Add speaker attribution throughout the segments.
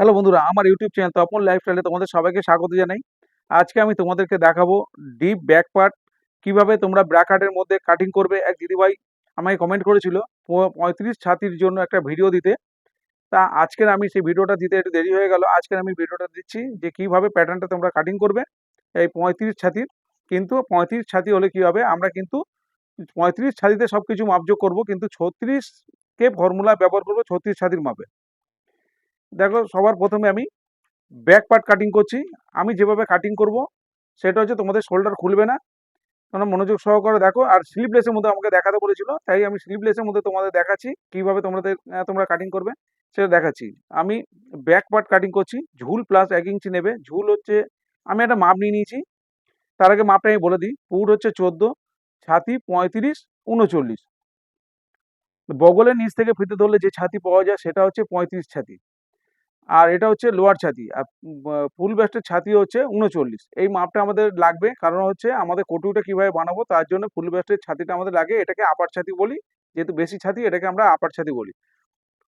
Speaker 1: Hello বন্ধুরা, আমার YouTube channel Tapan লাইফস্টাইলে তোমাদের সবাইকে স্বাগত জানাই। আজকে আমি তোমাদেরকে দেখাবো ডিপ ব্যাক পার্ট কীভাবে তোমরা ব্র্যাকেটের মধ্যে কাটিং করবে। এক দিদিভাই আমাকে কমেন্ট করেছিল পঁয়ত্রিশ ছাতির জন্য একটা ভিডিও দিতে। তা আজকের আমি সেই ভিডিওটা দিতে একটু দেরি হয়ে গেল। আজকের আমি ভিডিওটা দিচ্ছি যে কীভাবে প্যাটার্নটা তোমরা কাটিং করবে এই পঁয়ত্রিশ ছাতির। কিন্তু পঁয়ত্রিশ ছাতি হলে কি হবে? আমরা কিন্তু পঁয়ত্রিশ ছাতিতে সব কিছু মাপযোগ করব, কিন্তু ছত্রিশকে ফর্মুলা ব্যবহার করব, ছত্রিশ ছাতির মাপে। দেখো, সবার প্রথমে আমি ব্যাক পার্ট কাটিং করছি। আমি যেভাবে কাটিং করব, সেটা হচ্ছে তোমাদের শোল্ডার খুলবে না। তোমরা মনোযোগ সহকারে দেখো। আর স্লিভলেসের মধ্যে আমাকে দেখাতে বলেছিল, তাই আমি স্লিভলেসের মধ্যে তোমাদের দেখাচ্ছি, কীভাবে তোমাদের তোমরা কাটিং করবে, সেটা দেখাচ্ছি। আমি ব্যাক পার্ট কাটিং করছি, ঝুল প্লাস এক ইঞ্চি নেবে। ঝুল হচ্ছে, আমি একটা মাপ নিয়ে নিয়েছি। তার আগে মাপটা আমি বলে দিই। পুট হচ্ছে চোদ্দ, ছাতি পঁয়ত্রিশ, উনচল্লিশ। বগলের নিচ থেকে ফিতে ধরলে যে ছাতি পাওয়া যায়, সেটা হচ্ছে পঁয়ত্রিশ ছাতি। আর এটা হচ্ছে লোয়ার ছাতি, আর ফুল ব্যাস্টের ছাতি হচ্ছে উনচল্লিশ এই মাপটা আমাদের লাগবে, কারণ হচ্ছে আমাদের কটুটা কীভাবে বানাবো তার জন্য ফুল ব্যাস্টের ছাতিটা আমাদের লাগে, এটাকে আপার ছাতি বলি, যেহেতু বেশি ছাতি এটাকে আমরা আপার ছাতি বলি।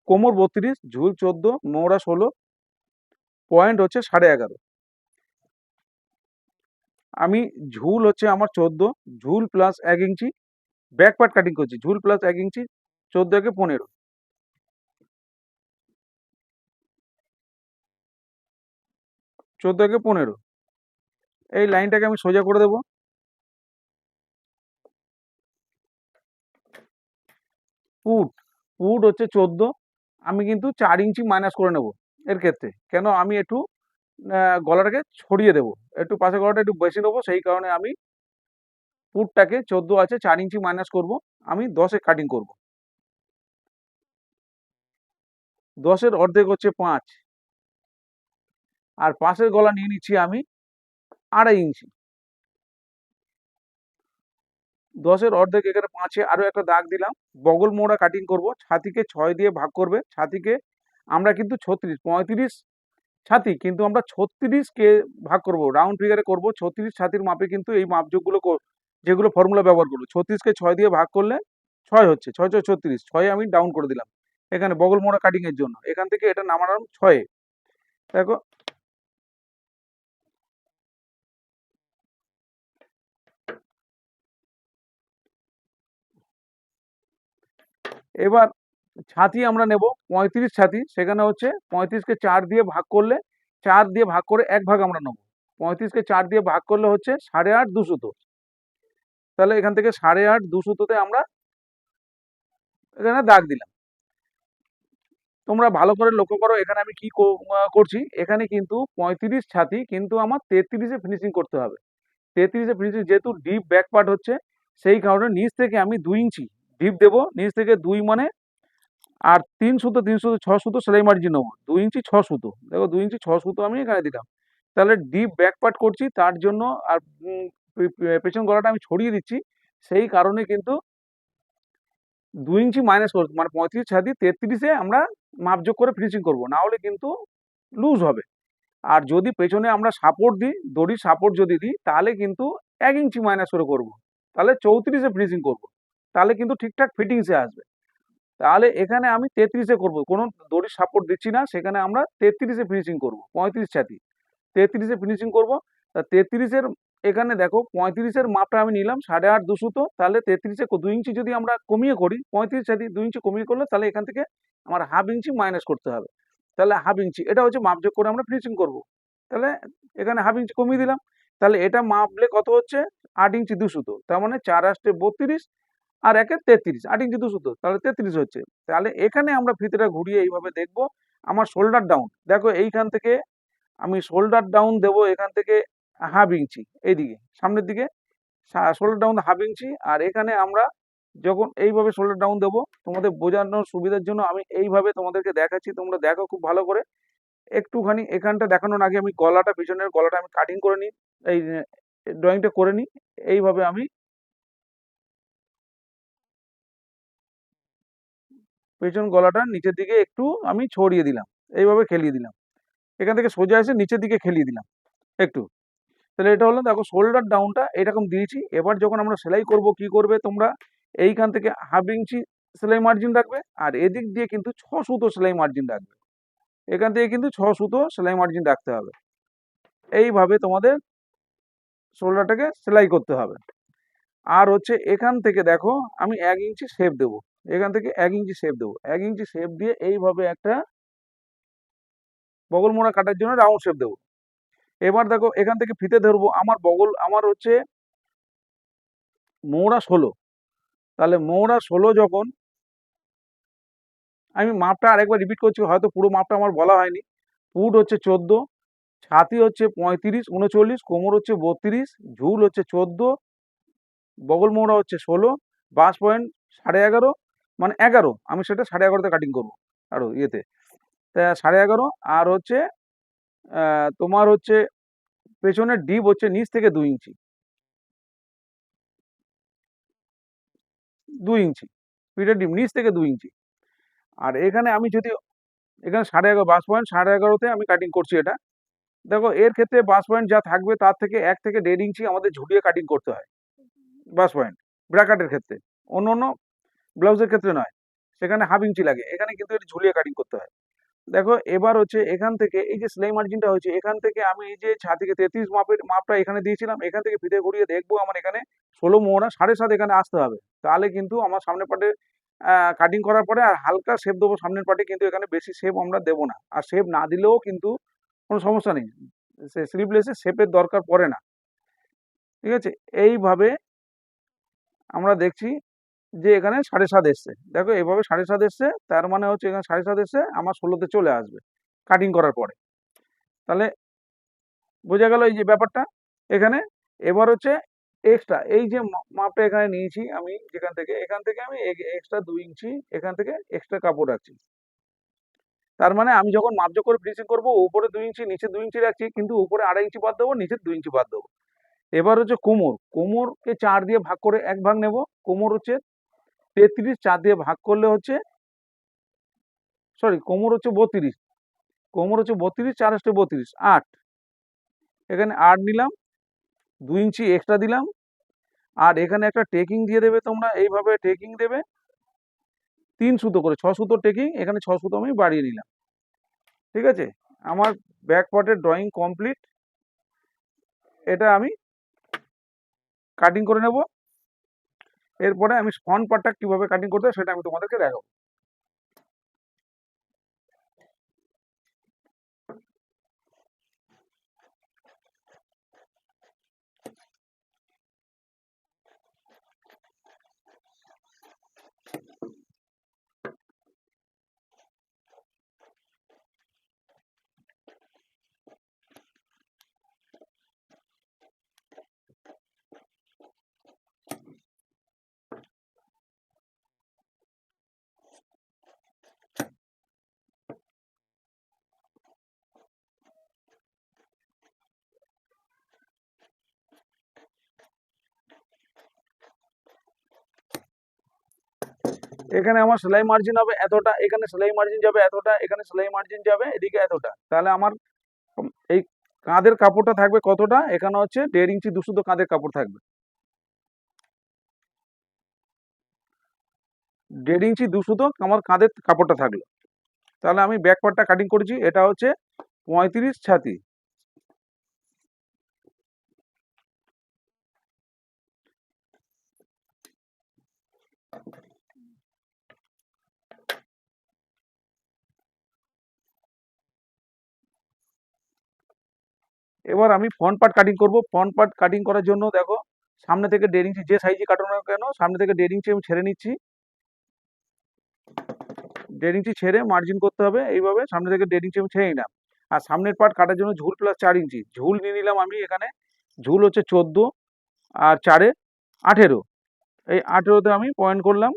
Speaker 1: কোমর বত্রিশ, ঝুল চোদ্দ মোড়া ষোলো, পয়েন্ট হচ্ছে সাড়ে এগারো। আমি ঝুল হচ্ছে আমার চোদ্দ, ঝুল প্লাস এক ইঞ্চি ব্যাক পার্ট কাটিং করছি, ঝুল প্লাস এক ইঞ্চি, চোদ্দ একে পনেরো। চোদ্দ একে পনেরো। এই লাইনটাকে আমি সোজা করে দেবো। পুট পুট হচ্ছে চোদ্দ। আমি কিন্তু চার ইঞ্চি মাইনাস করে নেব এর ক্ষেত্রে। কেন? আমি একটু গলাটাকে ছড়িয়ে দেবো। একটু পাশে গলাটা একটু বেশি নেব, সেই কারণে আমি পুটটাকে চোদ্দ আছে, চার ইঞ্চি মাইনাস করব। আমি দশে কাটিং করব। দশের অর্ধেক হচ্ছে পাঁচ। আর পাশের গলা নিয়ে নিচ্ছি আমি আড়াই ইঞ্চি। দশের অর্ধেক এখানে পাঁচে আরও একটা দাগ দিলাম। বগল মোড়া কাটিং করব। ছাতিকে ছয় দিয়ে ভাগ করবে। ছাতিকে আমরা কিন্তু ছত্রিশ, পঁয়ত্রিশ ছাতি কিন্তু আমরা ছত্রিশকে ভাগ করব। রাউন্ড ফিগারে করব। ছত্রিশ ছাতির মাপে কিন্তু এই মাপযোগগুলো যেগুলো ফর্মুলা ব্যবহার করব। ছত্রিশকে ছয় দিয়ে ভাগ করলে ছয় হচ্ছে, ছয় ছয়, ছত্রিশ। ছয়ে আমি ডাউন করে দিলাম। এখানে বগল মোড়া কাটিং এর জন্য। এখান থেকে এটা নামালাম ছয়ে। দেখো এবার ছাতি আমরা নেব, পঁয়ত্রিশ ছাতি, সেখানে হচ্ছে পঁয়ত্রিশকে চার দিয়ে ভাগ করলে, চার দিয়ে ভাগ করে এক ভাগ আমরা নেব। পঁয়ত্রিশকে চার দিয়ে ভাগ করলে হচ্ছে সাড়ে আট দুশোতো তাহলে এখান থেকে সাড়ে আট দুশোতে আমরা এখানে দাগ দিলাম। তোমরা ভালো করে লক্ষ্য করো, এখানে আমি কো- করছি, এখানে কিন্তু পঁয়ত্রিশ ছাতি কিন্তু আমার তেত্রিশে ফিনিশিং করতে হবে। তেত্রিশে ফিনিশিং যেহেতু ডিপ ব্যাক পার্ট হচ্ছে, সেই কারণে নিচ থেকে আমি দুই ইঞ্চি ডিপ দেবো, নিচ থেকে দুই মানে আর তিন সুতো তিন সুতো, ছ সুতো, সেলাই মার্জিন নেব। দুই ইঞ্চি, ছ সুতো। দেখো, দুই ইঞ্চি, ছ সুতো আমি এখানে দিলাম। তাহলে ডিপ ব্যাক পার্ট করছি, তার জন্য আর পেছন গলাটা আমি ছড়িয়ে দিচ্ছি। সেই কারণে কিন্তু দুই ইঞ্চি মাইনাস করছি মানে পঁয়ত্রিশ ছাদি তেত্রিশে আমরা মাপযোগ করে ফিনিশিং করব। না হলে কিন্তু লুজ হবে। আর যদি পেছনে আমরা সাপোর্ট দিই, দড়ির সাপোর্ট যদি দিই, তাহলে কিন্তু এক ইঞ্চি মাইনাস করে করব। তাহলে চৌত্রিশে ফিনিশিং করব। তাহলে কিন্তু ঠিকঠাক ফিটিংসে আসবে। তাহলে এখানে আমি তেত্রিশে করব। কোনো দড়ির সাপোর্ট দিচ্ছি না, সেখানে আমরা তেত্রিশে ফিনিশিং করব, পঁয়ত্রিশ ছাতি। তেত্রিশে ফিনিশিং করব। তা তেত্রিশের এখানে দেখো পঁয়ত্রিশের মাপটা আমি নিলাম, সাড়ে আট দুশোতো তাহলে তেত্রিশে দুই ইঞ্চি যদি আমরা কমিয়ে করি, পঁয়ত্রিশ ছাতি দুই ইঞ্চি কমিয়ে করলে তাহলে এখান থেকে আমার হাফ ইঞ্চি মাইনাস করতে হবে। তাহলে হাফ ইঞ্চি, এটা হচ্ছে মাপযোগ করে আমরা ফিনিশিং করব। তাহলে এখানে হাফ ইঞ্চি কমিয়ে দিলাম। তাহলে এটা মাপলে কত হচ্ছে? আট ইঞ্চি দুশোতো তার মানে চার আসতে বত্রিশ আর একে তেত্রিশ, আট ইঞ্চি দুশো তো তাহলে তেত্রিশ হচ্ছে। তাহলে এখানে আমরা ফিতেটা ঘুরিয়ে এইভাবে দেখব, আমার শোল্ডার ডাউন দেখো এইখান থেকে আমি শোল্ডার ডাউন দেব এখান থেকে হাফ ইঞ্চি, এইদিকে, সামনের দিকে শোল্ডার ডাউন হাফ ইঞ্চি, আর এখানে আমরা যখন এইভাবে শোল্ডার ডাউন দেবো, তোমাদের বোঝানোর সুবিধার জন্য আমি এইভাবে তোমাদেরকে দেখাচ্ছি, তোমরা দেখো খুব ভালো করে। একটুখানি এখানটা দেখানোর আগে আমি গলাটা, পিছনের গলাটা আমি কাটিং করে নিই, এই ড্রয়িংটা করে নিই, এইভাবে আমি পেছন গলাটা নিচের দিকে একটু আমি ছড়িয়ে দিলাম। এইভাবে খেলিয়ে দিলাম। এখান থেকে সোজা এসে নিচের দিকে খেলিয়ে দিলাম। একটু। তাহলে এটা হলো, দেখো শোল্ডার ডাউনটা এরকম দিয়েছি। এবার যখন আমরা সেলাই করব, কি করবে তোমরা? এইখান থেকে হাফ ইঞ্চি সেলাই মার্জিন রাখবে আর এদিক দিয়ে কিন্তু ছ সুতো সেলাই মার্জিন রাখবে। এখান থেকে কিন্তু ছ সুতো সেলাই মার্জিন রাখতে হবে। এইভাবে তোমাদের শোল্ডারটাকে সেলাই করতে হবে। আর হচ্ছে এখান থেকে দেখো, আমি এক ইঞ্চি শেপ দেবো। এখান থেকে এক ইঞ্চি শেপ দেবো। এক ইঞ্চি শেপ দিয়ে এইভাবে একটা বগল মোড়া কাটার জন্য রাউন্ড শেপ দেবো। এবার দেখো, এখান থেকে ফিতে ধরবো। আমার বগল, আমার হচ্ছে মৌরা ষোলো। তাহলে মৌরা ষোলো যখন আমি মাপটা আরেকবার রিপিট করছি, হয়তো পুরো মাপটা আমার বলা হয়নি। পুট হচ্ছে চোদ্দ, ছাতি হচ্ছে পঁয়ত্রিশ, উনচল্লিশ, কোমর হচ্ছে বত্রিশ, ঝুল হচ্ছে চোদ্দ, বগল মোড়া হচ্ছে ষোলো, বাস পয়েন্ট সাড়ে এগারো মানে এগারো। আমি সেটা সাড়ে এগারোতে কাটিং করব আরও ইয়েতে। তা সাড়ে এগারো আর হচ্ছে তোমার হচ্ছে পেছনের ডিপ হচ্ছে নিচ থেকে দুই ইঞ্চি। দুই ইঞ্চি। পিঠের ডিপ নিচ থেকে দুই ইঞ্চি। আর এখানে আমি যদি, এখানে সাড়ে এগারো বাস পয়েন্ট সাড়ে এগারোতে আমি কাটিং করছি এটা। দেখো, এর ক্ষেত্রে বাস পয়েন্ট যা থাকবে তার থেকে এক থেকে দেড় ইঞ্চি আমাদের ঝুলিয়ে কাটিং করতে হয়। বাস পয়েন্ট ব্র্যাকেটের ক্ষেত্রে। অন্য অন্য ব্লাউজের ক্ষেত্রে নয়, সেখানে হাফ ইঞ্চি লাগে, এখানে কিন্তু এটা ঝুলিয়ে কাটিং করতে হয়। দেখো, এবার হচ্ছে এখান থেকে, এই যে সেলাই মার্জিনটা হয়েছে, এখান থেকে আমি এই যে ছাতিকে তেত্রিশ মাপের মাপটা এখানে দিয়েছিলাম, এখান থেকে ফিতে ঘুরিয়ে দেখব আমার এখানে ষোলো মোহরা সাড়ে সাত এখানে আসতে হবে। তাহলে কিন্তু আমার সামনের পাটে কাটিং করার পরে আর হালকা শেপ দেবো সামনের পাটে, কিন্তু এখানে বেশি শেপ আমরা দেবো না। আর শেপ না দিলেও কিন্তু কোনো সমস্যা নেই, সে স্লিভলেসে শেপের দরকার পড়ে না। ঠিক আছে? এইভাবে আমরা দেখছি যে এখানে সাড়ে সাত এসছে। দেখো এইভাবে সাড়ে সাত এসছে, তার মানে হচ্ছে এখানে সাড়ে সাত এসছে, আমার ষোলোতে চলে আসবে কাটিং করার পরে। তাহলে বোঝা গেল এই যে ব্যাপারটা। এখানে এবার হচ্ছে এক্সট্রা এই যে মাপটা এখানে নিয়েছি আমি যেখান থেকে, এখান থেকে আমি এক্সট্রা দুই ইঞ্চি, এখান থেকে এক্সট্রা কাপড় রাখছি। তার মানে আমি যখন মাপজোক করে ফিনিশিং করব, উপরে দুই ইঞ্চি, নিচে দুই ইঞ্চি রাখছি, কিন্তু উপরে আড়াই ইঞ্চি বাদ দেবো, নিচে দুই ইঞ্চি বাদ দেবো। এবার হচ্ছে কোমর, কোমরকে চার দিয়ে ভাগ করে এক ভাগ নেব, কোমর হচ্ছে তেত্রিশ, চার দিয়ে ভাগ করলে হচ্ছে সরি কোমর হচ্ছে বত্রিশ। কোমর হচ্ছে বত্রিশ, চার হচ্ছে বত্রিশ, আট। এখানে আট নিলাম, দুই ইঞ্চি এক্সট্রা দিলাম। আর এখানে একটা টেকিং দিয়ে দেবে তোমরা, এইভাবে টেকিং দেবে। তিন সুতো করে, ছ সুতো টেকিং এখানে ছ সুতো আমি বাড়িয়ে নিলাম। ঠিক আছে? আমার ব্যাক পার্টের ড্রয়িং কমপ্লিট এটা আমি কাটিং করে নেব। এরপরে আমি স্পন পার্টটা কীভাবে কাটিং করতে সেটা আমি তোমাদেরকে দেখাবো। এখানে আমার সেলাই মার্জিন হবে এতটা, এখানে সেলাই মার্জিন যাবে এতটা, এখানে সেলাই মার্জিন যাবে, এদিকে এতটা। তাহলে আমার এই কাঁধের কাপড়টা থাকবে কতটা? এখানে হচ্ছে দেড় ইঞ্চি দুশো তো কাঁধের কাপড় থাকবে। দেড় ইঞ্চি দুশো তো আমার কাঁধের কাপড়টা থাকল। তাহলে আমি ব্যাক পার্টটা কাটিং করেছি, এটা হচ্ছে পঁয়ত্রিশ ছাতি। এবার আমি ফ্রন্ট পার্ট কাটিং করব। ফ্রন্ট পার্ট কাটিং করার জন্য দেখো, সামনে থেকে দেড় ইঞ্চি যে সাইজে কাটানো কেন, সামনে থেকে দেড় ইঞ্চি আমি ছেড়ে নিচ্ছি। দেড় ইঞ্চি ছেড়ে মার্জিন করতে হবে এইভাবে, সামনে থেকে দেড় ইঞ্চি আমি ছেড়ে নিলাম। আর সামনের পার্ট কাটার জন্য ঝুল প্লাস চার ইঞ্চি ঝুল নিয়ে নিলাম আমি এখানে। ঝুল হচ্ছে চোদ্দ আর চারে আঠেরো। এই আঠেরোতে আমি পয়েন্ট করলাম।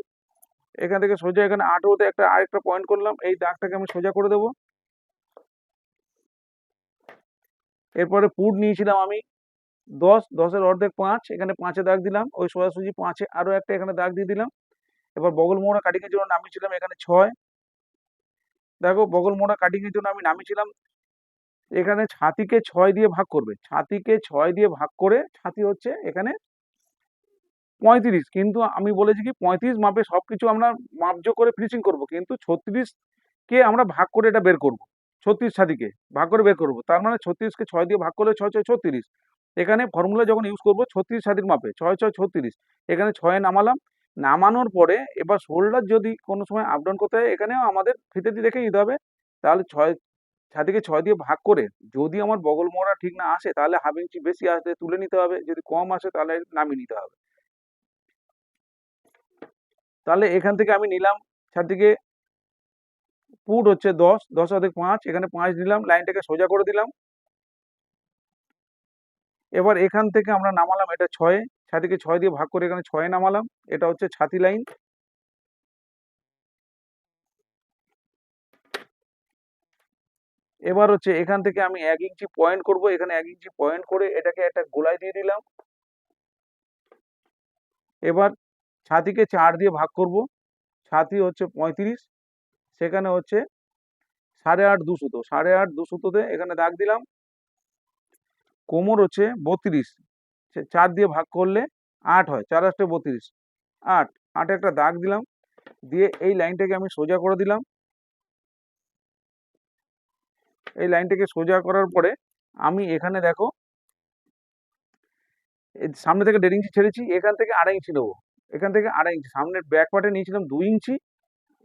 Speaker 1: এখান থেকে সোজা এখানে আঠেরোতে একটা আরেকটা পয়েন্ট করলাম। এই দাগটাকে আমি সোজা করে দেবো। এরপরে পুট নিয়েছিলাম আমি দশ, দশের অর্ধেক পাঁচ, এখানে পাঁচে দাগ দিলাম, ওই সোজাসুজি পাঁচে আরও একটা এখানে দাগ দিয়ে দিলাম। এবার বগল মোড়া কাটিংয়ের জন্য নামিয়েছিলাম এখানে ছয়। দেখো বগল মোড়া কাটিংয়ের জন্য আমি নামিয়েছিলাম, এখানে ছাতিকে ছয় দিয়ে ভাগ করবে। ছাতিকে ছয় দিয়ে ভাগ করে, ছাতি হচ্ছে এখানে পঁয়ত্রিশ। কিন্তু আমি বলেছি কি, পঁয়ত্রিশ মাপে সব কিছু আমরা মাপজো করে ফিনিশিং করব, কিন্তু ছত্রিশ কে আমরা ভাগ করে এটা বের করব। ছত্রিশ সাদিকে ভাগ করে বের করব। তার মানে ছত্রিশকে ছয় দিয়ে ভাগ করলে ছয় ছয় ছত্রিশ। এখানে ফর্মুলা যখন ইউজ করব, ছত্রিশ ছাতির মাপে, ছয় ছয় ছত্রিশ। এখানে ছয়ে নামালাম। নামানোর পরে এবার শোল্ডার যদি কোনো সময় আপ ডাউন করতে হয়, এখানেও আমাদের ফিতে দিয়ে রেখে দিতে হবে। তাহলে ছয় ছাতিকে ছয় দিয়ে ভাগ করে যদি আমার বগল মোড়া ঠিক না আসে, তাহলে হাফ ইঞ্চি বেশি আসলে তুলে নিতে হবে। যদি কম আসে, তাহলে নামিয়ে নিতে হবে। তাহলে এখান থেকে আমি নিলাম ছাতিকে পুট হচ্ছে দশ দশ অধিক পাঁচ, এখানে পাঁচ নিলাম লাইনটাকে সোজা করে দিলাম। এবার এখান থেকে আমরা নামালাম, এটা ছয়ে, ছাতিকে ছয় দিয়ে ভাগ করে এখানে ছয়ে নামালাম, এটা হচ্ছে ছাতি লাইন। এবার হচ্ছে এখান থেকে আমি এক ইঞ্চি পয়েন্ট করব, এখানে এক ইঞ্চি পয়েন্ট করে এটাকে একটা গোলায় দিয়ে দিলাম। এবার ছাতিকে চার দিয়ে ভাগ করব, ছাতি হচ্ছে পঁয়ত্রিশ সেখানে হচ্ছে সাড়ে আট দু সুতো সাড়ে আট দু সুতোতে এখানে দাগ দিলাম। কোমর হচ্ছে বত্রিশ। চার দিয়ে ভাগ করলে আট হয়, চার আটটা বত্রিশ। আট, আটে একটা দাগ দিলাম। দিয়ে এই লাইনটাকে আমি সোজা করে দিলাম। এই লাইনটাকে সোজা করার পরে আমি এখানে দেখো সামনে থেকে দেড় ইঞ্চি ছেড়েছি, এখান থেকে আড়াই ইঞ্চি নেব। এখান থেকে আড়াই ইঞ্চি, সামনের ব্যাক পার্টে নিয়েছিলাম দুই ইঞ্চি,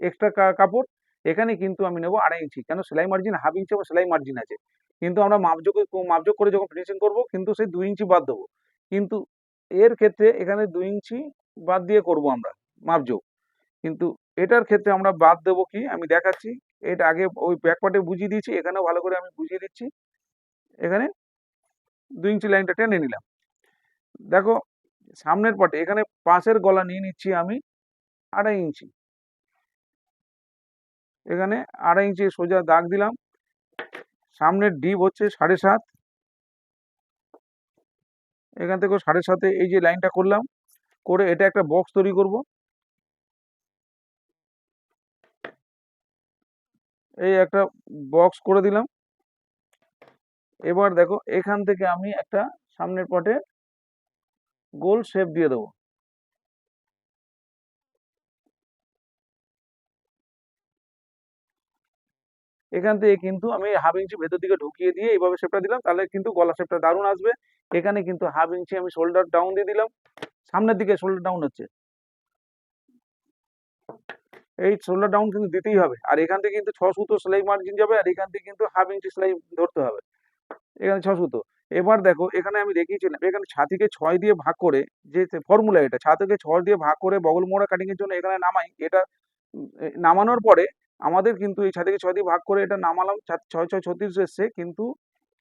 Speaker 1: এক্সট্রা কাপড়। এখানে কিন্তু আমি নেব আড়াই ইঞ্চি। কেন? সেলাই মার্জিন হাফ ইঞ্চি আবার সেলাই মার্জিন আছে। কিন্তু আমরা মাপযোগ মাপযোগ করে যখন ফিনিশিং করব, কিন্তু সেই দুই ইঞ্চি বাদ দেবো। কিন্তু এর ক্ষেত্রে এখানে দুই ইঞ্চি বাদ দিয়ে করব আমরা মাপযোগ। কিন্তু এটার ক্ষেত্রে আমরা বাদ দেবো কি? আমি দেখাচ্ছি। এটা আগে ওই ব্যাক পার্টে বুঝিয়ে দিয়েছি। এখানেও ভালো করে আমি বুঝিয়ে দিচ্ছি। এখানে দুই ইঞ্চি লাইনটা টেনে নিলাম। দেখো, সামনের পাটে এখানে পাশের গলা নিয়ে নিচ্ছি আমি আড়াই ইঞ্চি। এখানে আড়াই ইঞ্চি সোজা দাগ দিলাম। সামনের ডিপ হচ্ছে সাড়ে সাত। এখান থেকে সাড়ে সাতে এই যে লাইনটা করলাম, করে এটা একটা বক্স তৈরি করব। এই একটা বক্স করে দিলাম। এবার দেখো এখান থেকে আমি একটা সামনের পটে গোল শেপ দিয়ে দেবো। এখান থেকে কিন্তু আমি হাফ ইঞ্চি ভেতর দিকে ঢুকিয়ে দিয়ে এইভাবে শেপটা দিলাম, তাহলে কিন্তু গলা শেপটা দারুণ আসবে। এখানে কিন্তু হাফ ইঞ্চি আমি শোল্ডার ডাউন দিয়ে দিলাম। সামনের দিকে শোল্ডার ডাউন হচ্ছে। এই শোল্ডার ডাউন কিন্তু দিতেই হবে। আর এখান থেকে কিন্তু ছ সুতো সেলাই মার্জিন যাবে, আর এখান থেকে কিন্তু হাফ ইঞ্চি সেলাই ধরতে হবে। এখানে ছ সুতো। এবার দেখো, এখানে আমি দেখিয়েছিলাম এখানে ছাতিকে ছয় দিয়ে ভাগ করে যে ফর্মুলা এটা, ছাতিকে ছয় দিয়ে ভাগ করে বগল মোড়া কাটিং এর জন্য এখানে নামাই। এটা নামানোর পরে আমাদের কিন্তু এই ছাতিকে ছয় দিয়ে ভাগ করে এটা নামালাম ছয় ছয় ছত্রিশ এসছে, কিন্তু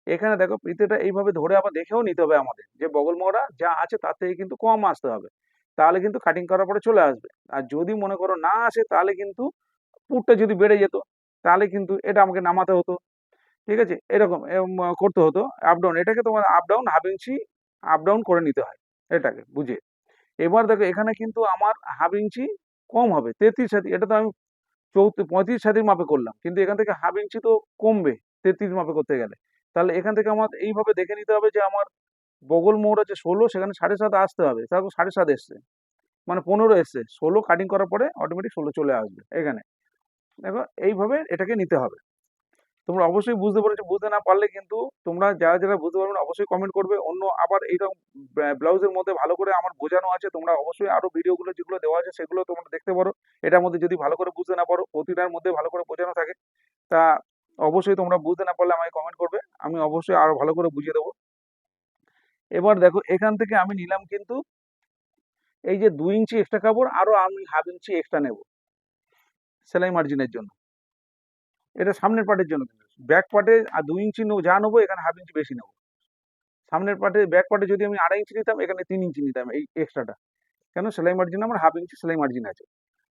Speaker 1: এখানে দেখো ফিতেটা এইভাবে ধরে আবার দেখেও নিতে হবে আমাদের, যে বগল মোড়া যা আছে তার থেকে কিন্তু কম আসতে হবে, তাহলে কিন্তু কাটিং করার পরে চলে আসবে, আর যদি মনে করো না আসে তাহলে কিন্তু পুরটা যদি বেড়ে যেত, তাহলে কিন্তু এটা আমাকে নামাতে হতো, ঠিক আছে? এরকম করতে হতো আপ ডাউন এটাকে তোমার আপ ডাউন হাফ ইঞ্চি আপ ডাউন করে নিতে হয়, এটাকে, বুঝে? এবার দেখো এখানে কিন্তু আমার হাফ ইঞ্চি কম হবে, তেত্রিশ সাথী এটা তো আমি চৌত্রিশ পঁয়ত্রিশ সাথীর মাপে করলাম। কিন্তু এখান থেকে হাফ ইঞ্চি তো কমবে, তেত্রিশ মাপে করতে গেলে। তাহলে এখান থেকে আমার এইভাবে দেখে নিতে হবে যে আমার বগল মোড় আছে ষোলো, সেখানে সাড়ে সাত আসতে হবে। তারপর সাড়ে সাত এসছে। মানে পনেরো এসছে। ষোলো কাটিং করার পরে অটোমেটিক ষোলো চলে আসবে এখানে। দেখো, এইভাবে এটাকে নিতে হবে। তোমরা অবশ্যই বুঝতে পেরেছ, বুঝতে না পারলে কিন্তু তোমরা যারা যারা বুঝতে পারবে না, অবশ্যই কমেন্ট করবে। অন্য আবার এইরকম ব্লাউজের মধ্যে ভালো করে আমার বোঝানো আছে, তোমরা অবশ্যই আরও ভিডিওগুলো যেগুলো দেওয়া আছে, সেগুলো তোমরা দেখতে পারো। এটার মধ্যে যদি ভালো করে বুঝতে না পারো, প্রতিটার মধ্যে ভালো করে বোঝানো থাকে, তা অবশ্যই তোমরা বুঝতে না পারলে আমাকে কমেন্ট করবে। আমি অবশ্যই আরও ভালো করে বুঝিয়ে দেবো। এবার দেখো, এখান থেকে আমি নিলাম কিন্তু এই যে দুই ইঞ্চি এক্সট্রা কাপড়, আরও আমি হাফ ইঞ্চি এক্সট্রা নেব, সেলাই মার্জিনের জন্য। এটা সামনের পার্টের জন্য ব্যাক পার্টে আর দুই ইঞ্চি যা নেব এখানে হাফ ইঞ্চি বেশি নেব। সামনের পার্টে ব্যাক পার্টে যদি আমি আড়াই ইঞ্চি নিতাম, এখানে তিন ইঞ্চি নিতাম এই এক্সট্রাটা কেন? সেলাই মার্জিন আমার হাফ ইঞ্চি সেলাই মার্জিন আছে।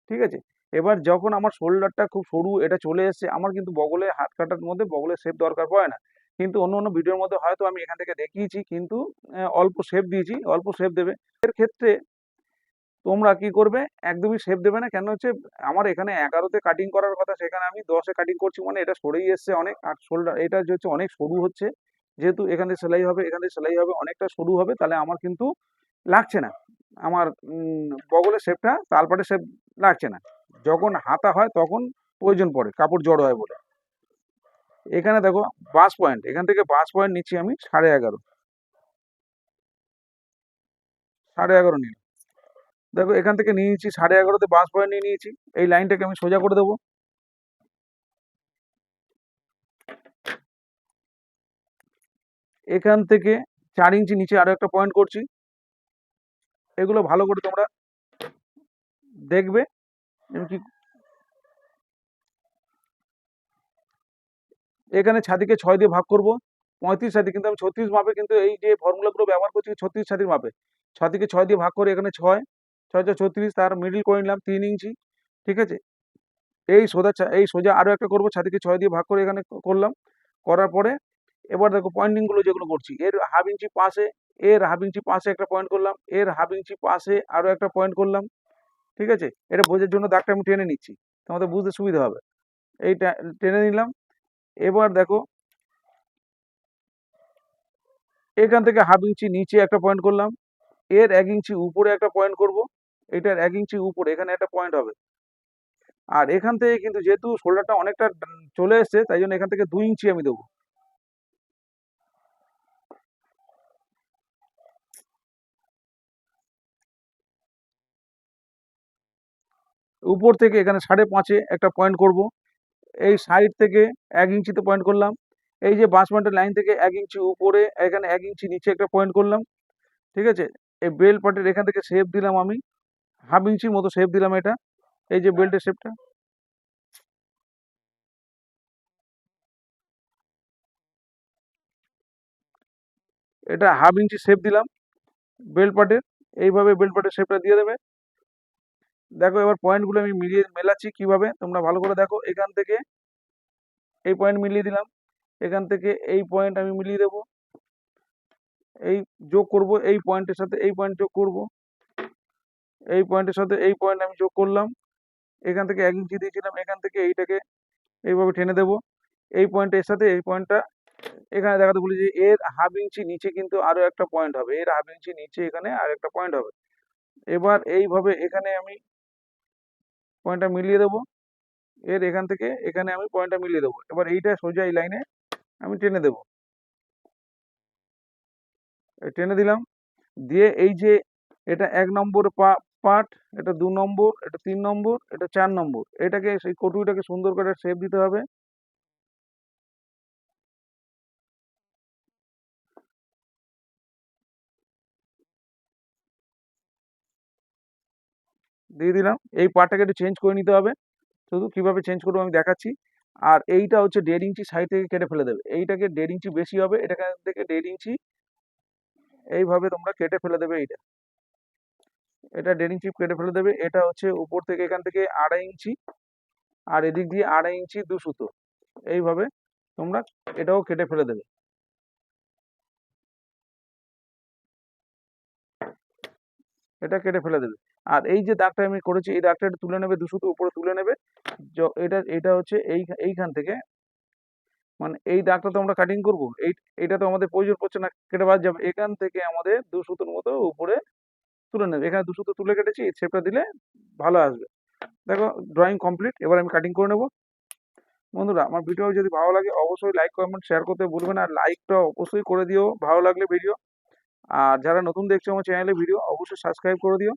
Speaker 1: ঠিক আছে? এবার যখন আমার শোল্ডারটা খুব সরু, এটা চলে এসছে, আমার কিন্তু বগলে হাত কাটার মধ্যে বগলের শেপ দরকার পড়ে না। কিন্তু অন্য অন্য ভিডিওর মধ্যে হয়তো আমি এখান থেকে দেখিয়েছি, কিন্তু অল্প শেপ দিয়েছি, অল্প শেপ দেবে। এর ক্ষেত্রে তোমরা কি করবে? একদমই শেপ দেবে না। কেন হচ্ছে আমার এখানে এগারোতে কাটিং করার কথা, সেখানে আমি দশে কাটিং করছি মানে এটা সরেই এসছে অনেক। আর শোল্ডার এটা হচ্ছে অনেক সরু হচ্ছে। যেহেতু এখানে সেলাই হবে, এখানে সেলাই হবে, অনেকটা সরু হবে, তাহলে আমার কিন্তু লাগছে না। আমার বগলের শেপটা তালপাটের শেপ লাগছে না। যখন হাতা হয়, তখন প্রয়োজন পড়ে, কাপড় জড়ো হয় বলে। এখানে দেখো বাস পয়েন্ট এখান থেকে বাস পয়েন্ট নিচ্ছি আমি সাড়ে এগারো। সাড়ে এগারো নিয়ে দেখো, এখান থেকে নিয়ে নিচ্ছি, সাড়ে এগারোতে বাস পয়েন্ট নিয়ে নিয়েছি। এই লাইনটাকে আমি সোজা করে দেবো। এখান থেকে চার ইঞ্চি নিচে আরও একটা পয়েন্ট করছি। এগুলো ভালো করে তোমরা দেখবে। এখানে ছাতিকে ছয় দিয়ে ভাগ করব। পঁয়ত্রিশ ছাতি, কিন্তু আমি ছত্রিশ মাপে কিন্তু এই যে ফর্মুলাগুলো ব্যবহার করছি, ছত্রিশ ছাতির মাপে। ছাতিকে ছয় দিয়ে ভাগ করে এখানে ছয়। ছয় ছয় ছত্রিশ তার মিডিল করে নিলাম তিন ইঞ্চি, ঠিক আছে? এই সোজা এই সোজা আরও একটা করব, ছাতিকে ছয় দিয়ে ভাগ করে এখানে করলাম, করার পরে এবার দেখো পয়েন্টিংগুলো যেগুলো করছি, এর হাফ ইঞ্চি পাশে, এর হাফ ইঞ্চি পাশে একটা পয়েন্ট করলাম, এর হাফ ইঞ্চি পাশে আরও একটা পয়েন্ট করলাম, ঠিক আছে? এটা বোঝার জন্য দাগটা আমি টেনে নিচ্ছি, তোমাদের বুঝতে সুবিধা হবে। এইটা টেনে নিলাম, এবার দেখো এখান থেকে হাফ ইঞ্চি নিচে একটা পয়েন্ট করলাম, এর এক ইঞ্চি উপরে একটা পয়েন্ট করব এটার এক ইঞ্চি উপরে, এখানে একটা পয়েন্ট হবে। আর এখান থেকে কিন্তু যেহেতু শোল্ডারটা অনেকটা চলে এসছে, তাই জন্য এখান থেকে দুই ইঞ্চি আমি দেবো। উপর থেকে এখানে সাড়ে পাঁচে একটা পয়েন্ট করব। এই সাইড থেকে এক ইঞ্চিতে পয়েন্ট করলাম। এই যে বাস পয়েন্টের লাইন থেকে এক ইঞ্চি উপরে, এখানে এক ইঞ্চি নিচে একটা পয়েন্ট করলাম। ঠিক আছে? এই বেল পার্টের এখান থেকে শেপ দিলাম আমি। হাফ ইঞ্চির মতো শেপ দিলাম এটা। এই যে বেল্টের শেপটা এটা হাফ ইঞ্চি শেপ দিলাম বেল্ট পার্টের এইভাবে বেল্ট পার্টের শেপটা দিয়ে দেবে। দেখো এবার পয়েন্টগুলো আমি মিলিয়ে মেলাচ্ছি কীভাবে, তোমরা ভালো করে দেখো। এখান থেকে এই পয়েন্ট মিলিয়ে দিলাম। এখান থেকে এই পয়েন্ট আমি মিলিয়ে দেবো। এই যোগ করব এই পয়েন্টের সাথে, এই পয়েন্ট যোগ করব। এই পয়েন্টের সাথে এই পয়েন্ট আমি যোগ করলাম। এখান থেকে এক ইঞ্চি দিয়েছিলাম, এখান থেকে এইটাকে এইভাবে টেনে দেবো। এই পয়েন্টের সাথে এই পয়েন্টটা এখানে দেখাতে বলি যে এর হাফ ইঞ্চি নিচে কিন্তু আরও একটা পয়েন্ট হবে। এর হাফ ইঞ্চি নিচে এখানে আর একটা পয়েন্ট হবে। এবার এইভাবে এখানে আমি পয়েন্টটা মিলিয়ে দেবো। এর এখান থেকে এখানে আমি পয়েন্টটা মিলিয়ে দেবো। এবার এইটা সোজা এই লাইনে আমি টেনে দেবো। টেনে দিলাম। দিয়ে এই যে এটা এক নম্বর পা পার্ট, এটা দু নম্বর, এটা তিন নম্বর, এটা চার নম্বর। এটাকে, সেই কটুইটাকে সুন্দর করে শেপ দিতে হবে। দিয়ে দিলাম। এই পার্টটাকে একটু চেঞ্জ করে নিতে হবে। শুধু কীভাবে চেঞ্জ করব আমি দেখাচ্ছি। আর এইটা হচ্ছে দেড় ইঞ্চি সাইড থেকে কেটে ফেলে দেবে। এইটাকে দেড় ইঞ্চি বেশি হবে, এটাকে থেকে দেড় ইঞ্চি এইভাবে তোমরা কেটে ফেলে দেবে এইটা। এটা দেড় ইঞ্চি কেটে ফেলে দেবে। এটা হচ্ছে উপর থেকে এখান থেকে আড়াই ইঞ্চি আর এদিক দিয়ে আড়াই ইঞ্চি দু সুতো। এইভাবে তোমরা এটাও কেটে ফেলে দেবে। এটা কেটে ফেলে দেবে। আর এই যে দাগটা আমি করেছি, এই দাগটা তুলে নেবে, দু সুতো উপরে তুলে নেবে। এটা এটা হচ্ছে এই, এইখান থেকে। মানে এই দাগটা তো আমরা কাটিং করব। এই এটা তো আমাদের প্রয়োজন পড়ছে না, কেটে বাদ যাবে। এখান থেকে আমাদের দু সুতোর মতো উপরে তুলে নেবে। এখানে দুশো তো তুলে কেটেছি এই শেপটা দিলে ভালো আসবে। দেখো ড্রয়িং কমপ্লিট এবার আমি কাটিং করে নেব। বন্ধুরা, আমার ভিডিও যদি ভালো লাগে, অবশ্যই লাইক কমেন্ট শেয়ার করতে ভুলবেন আর লাইকটা অবশ্যই করে দিও, ভালো লাগলে ভিডিও আর যারা নতুন দেখছ আমার চ্যানেলে ভিডিও অবশ্যই সাবস্ক্রাইব করে দিও।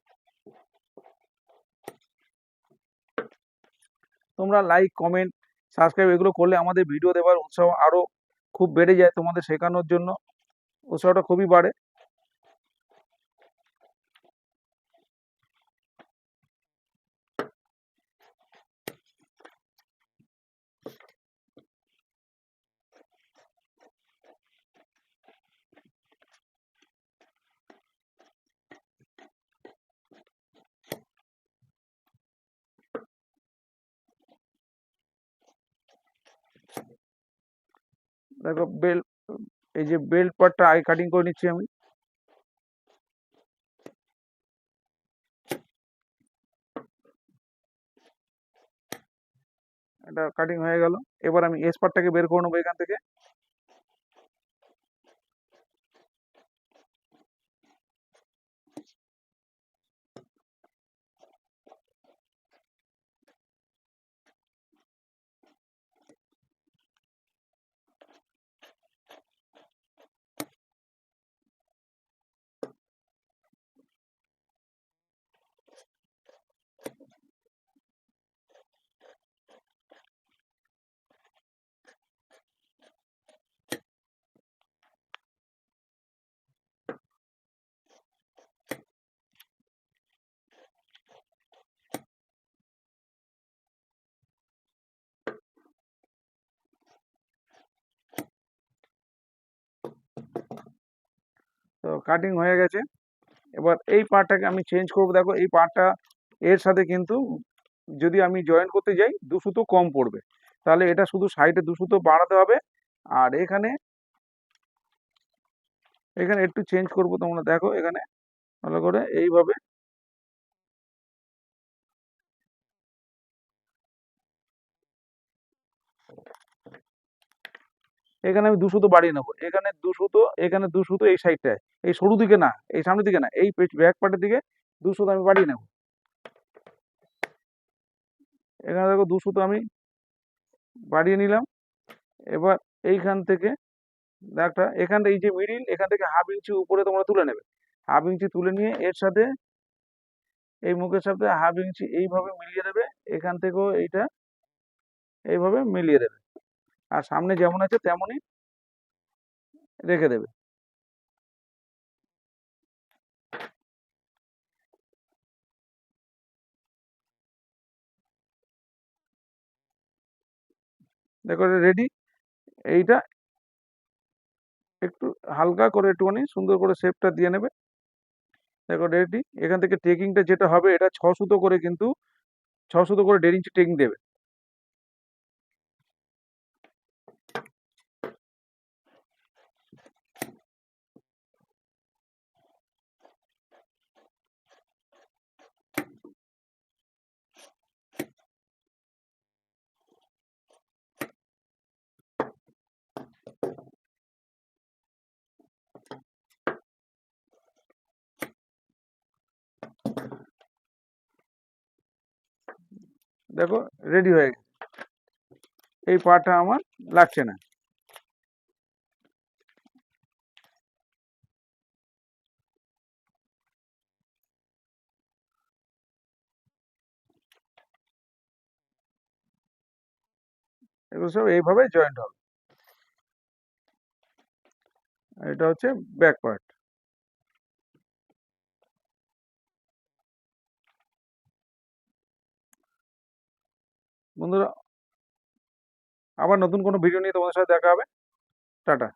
Speaker 1: তোমরা লাইক কমেন্ট সাবস্ক্রাইব এগুলো করলে আমাদের ভিডিও দেওয়ার উৎসাহ আরও খুব বেড়ে যায় তোমাদের শেখানোর জন্য। উৎসাহটা খুবই বাড়ে। দেখো বেল্ট এই যে বেল্ট পার্টটা আই কাটিং করে নিচ্ছি আমি। এটা কাটিং হয়ে গেল। এবার আমি এস পার্টটাকে বের করে নেব এখান থেকে। কাটিং হয়ে গেছে। এবার এই পার্টটাকে আমি চেঞ্জ করব। দেখো এই পার্টটা এর সাথে কিন্তু যদি আমি জয়েন করতে যাই, দু সুতো কম পড়বে। তাহলে এটা শুধু সাইডে দু সুতো বাড়াতে হবে। আর এখানে এখানে একটু চেঞ্জ করব তোমরা। দেখো এখানে, ভালো করে এইভাবে এখানে আমি দু সুতো বাড়িয়ে নেব। এখানে দু সুতো এখানে দু সুতো এই সাইডটায় এই সরু দিকে না, এই সামনের দিকে না, এই ব্যাক পার্টের দিকে দু সুতো আমি বাড়িয়ে নেব। এখানে দেখো দু সুতো আমি বাড়িয়ে নিলাম। এবার এইখান থেকে একটা, এখান এই যে মিডিল এখান থেকে হাফ ইঞ্চি উপরে তোমরা তুলে নেবে। হাফ ইঞ্চি তুলে নিয়ে এর সাথে এই মুখের সাথে হাফ ইঞ্চি এইভাবে মিলিয়ে দেবে। এখান থেকেও এইটা এইভাবে মিলিয়ে দেবে। আর সামনে যেমন আছে তেমনই রেখে দেবে। দেখো রেডি এইটা একটু হালকা করে একটুখানি সুন্দর করে শেপটা দিয়ে নেবে। দেখো রেডি এখান থেকে টেকিংটা যেটা হবে এটা ছ সুতো করে কিন্তু, ছ সুতো করে দেড় ইঞ্চি টেকিং দেবে। দেখো রেডি হয়ে গেছে। এই পাটা আমার লাগছে না। এগুলো সব এইভাবে জয়েন্ট হবে। এটা হচ্ছে ব্যাক পার্ট বন্ধুরা আবার নতুন কোনো ভিডিও নিয়ে তোমাদের সাথে দেখা হবে। টাটা।